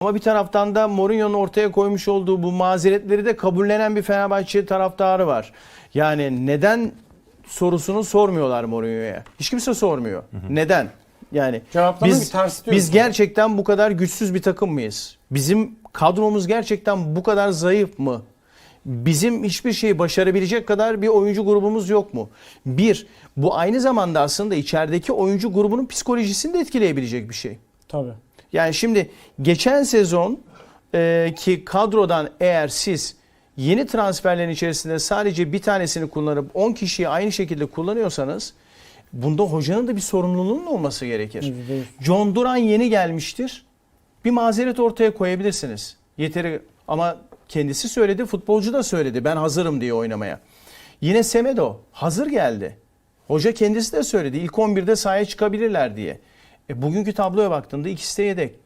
Ama bir taraftan da Mourinho'nun ortaya koymuş olduğu bu mazeretleri de kabullenen bir Fenerbahçe taraftarı var. Yani neden sorusunu sormuyorlar Mourinho'ya. Hiç kimse sormuyor. Neden? Yani Cevaplamayı biz, biz gerçekten bu kadar güçsüz bir takım mıyız? Bizim kadromuz gerçekten bu kadar zayıf mı? Bizim hiçbir şeyi başarabilecek kadar bir oyuncu grubumuz yok mu? Bir, bu aynı zamanda aslında içerideki oyuncu grubunun psikolojisini de etkileyebilecek bir şey. Tabii. Yani şimdi geçen sezon e, ki kadrodan eğer siz yeni transferlerin içerisinde sadece bir tanesini kullanıp 10 kişiyi aynı şekilde kullanıyorsanız bunda hocanın da bir sorumluluğunun olması gerekir. John Duran yeni gelmiştir. Bir mazeret ortaya koyabilirsiniz. Yeteri ama kendisi söyledi, futbolcu da söyledi. Ben hazırım diye oynamaya. Yine Semedo hazır geldi. Hoca kendisi de söyledi. İlk 11'de sahaya çıkabilirler diye. E, bugünkü tabloya baktığında ikisi de yedek.